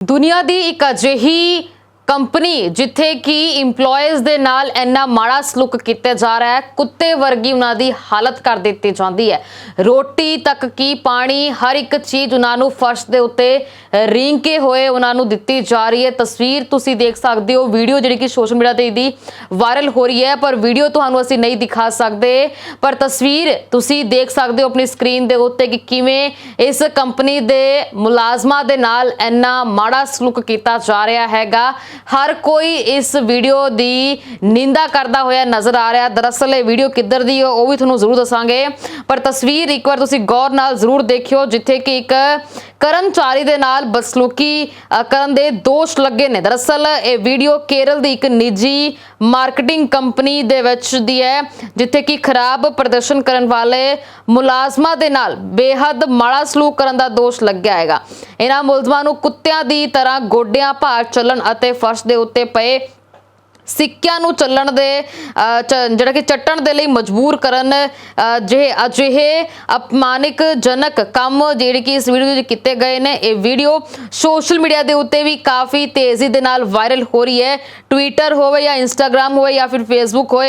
ਦੁਨੀਆ ਦੀ ਇੱਕ ਅਜਿਹੀ ਕੰਪਨੀ ਜਿੱਥੇ ਕਿ EMPLOYEES ਦੇ ਨਾਲ ਇੰਨਾ ਮਾੜਾ ਸਲੂਕ ਕੀਤਾ ਜਾ ਰਿਹਾ ਹੈ, ਕੁੱਤੇ ਵਰਗੀ ਉਹਨਾਂ ਦੀ ਹਾਲਤ ਕਰ ਦਿੱਤੀ ਜਾਂਦੀ ਹੈ। ਰੋਟੀ ਤੱਕ ਕੀ ਪਾਣੀ, ਹਰ ਇੱਕ ਚੀਜ਼ ਉਹਨਾਂ ਨੂੰ ਫਰਸ਼ ਦੇ ਉੱਤੇ ਰੀਂਗ ਹੋਏ ਉਹਨਾਂ ਨੂੰ ਦਿੱਤੀ ਜਾ ਰਹੀ ਹੈ। ਤਸਵੀਰ ਤੁਸੀਂ ਦੇਖ ਸਕਦੇ ਹੋ, ਵੀਡੀਓ ਜਿਹੜੀ ਕਿ ਸੋਸ਼ਲ ਮੀਡੀਆ ਤੇ ਇਹਦੀ ਵਾਇਰਲ ਹੋ ਰਹੀ ਹੈ, ਪਰ ਵੀਡੀਓ ਤੁਹਾਨੂੰ ਅਸੀਂ ਨਹੀਂ ਦਿਖਾ ਸਕਦੇ। ਪਰ ਤਸਵੀਰ ਤੁਸੀਂ ਦੇਖ ਸਕਦੇ ਹੋ ਆਪਣੀ ਸਕਰੀਨ ਦੇ ਉੱਤੇ ਕਿ ਕਿਵੇਂ ਇਸ ਕੰਪਨੀ ਦੇ ਮੁਲਾਜ਼ਮਾਂ ਦੇ ਨਾਲ ਇੰਨਾ ਮਾੜਾ ਸਲੂਕ ਕੀਤਾ ਜਾ ਰਿਹਾ ਹੈਗਾ। ਹਰ ਕੋਈ ਇਸ ਵੀਡੀਓ ਦੀ ਨਿੰਦਾ ਕਰਦਾ ਹੋਇਆ ਨਜ਼ਰ ਆ ਰਿਹਾ। ਦਰਅਸਲ ਇਹ ਵੀਡੀਓ ਕਿੱਧਰ ਦੀ ਹੈ ਉਹ ਵੀ ਤੁਹਾਨੂੰ ਜ਼ਰੂਰ ਦੱਸਾਂਗੇ। ਪਰ ਤਸਵੀਰ ਇੱਕ ਵਾਰ ਤੁਸੀਂ ਗੌਰ ਨਾਲ ਜ਼ਰੂਰ ਦੇਖਿਓ, ਜਿੱਥੇ ਕਿ ਇੱਕ ਕਰਮਚਾਰੀ ਦੇ ਨਾਲ ਬਸਲੂਕੀ ਕਰਨ ਦੇ ਦੋਸ਼ ਲੱਗੇ ਨੇ। ਦਰਅਸਲ, ਇਹ ਵੀਡੀਓ ਕੇਰਲ ਦੀ ਇੱਕ ਨਿੱਜੀ ਮਾਰਕੀਟਿੰਗ ਕੰਪਨੀ ਦੇ ਵਿੱਚ ਦੀ ਹੈ, ਜਿੱਥੇ ਕਿ ਖਰਾਬ ਪ੍ਰਦਰਸ਼ਨ ਕਰਨ ਵਾਲੇ ਮੁਲਾਜ਼ਮਾਂ ਦੇ ਨਾਲ ਬੇਹੱਦ ਮਾੜਾ ਸਲੂਕ ਕਰਨ ਦਾ ਦੋਸ਼ ਲੱਗਿਆ ਹੈਗਾ। ਇਹਨਾਂ ਮੁਲਜ਼ਮਾਂ ਨੂੰ ਕੁੱਤਿਆਂ ਦੀ ਤਰ੍ਹਾਂ ਗੋਡਿਆਂ ਭਾਰ ਚੱਲਣ ਅਤੇ ਫਰਸ਼ ਦੇ ਉੱਤੇ ਪਏ ਸਿੱਕਿਆਂ ਨੂੰ ਚੱਲਣ ਦੇ ਚ- ਜਿਹੜਾ ਕਿ ਚੱਟਣ ਦੇ ਲਈ ਮਜਬੂਰ ਕਰਨ ਜਿਹੇ, ਅਜਿਹੇ ਅਪਮਾਨਿਕ ਜਨਕ ਕੰਮ ਜਿਹੜੇ ਕਿ ਇਸ ਵੀਡੀਓ ਵਿੱਚ ਕੀਤੇ ਗਏ ਨੇ। ਇਹ ਵੀਡੀਓ ਸੋਸ਼ਲ ਮੀਡੀਆ ਦੇ ਉੱਤੇ ਵੀ ਕਾਫੀ ਤੇਜ਼ੀ ਦੇ ਨਾਲ ਵਾਇਰਲ ਹੋ ਰਹੀ ਹੈ। ਟਵਿੱਟਰ ਹੋਵੇ ਜਾਂ ਇੰਸਟਾਗ੍ਰam ਹੋਵੇ ਜਾਂ ਫਿਰ ਫੇਸਬੁੱਕ ਹੋਵੇ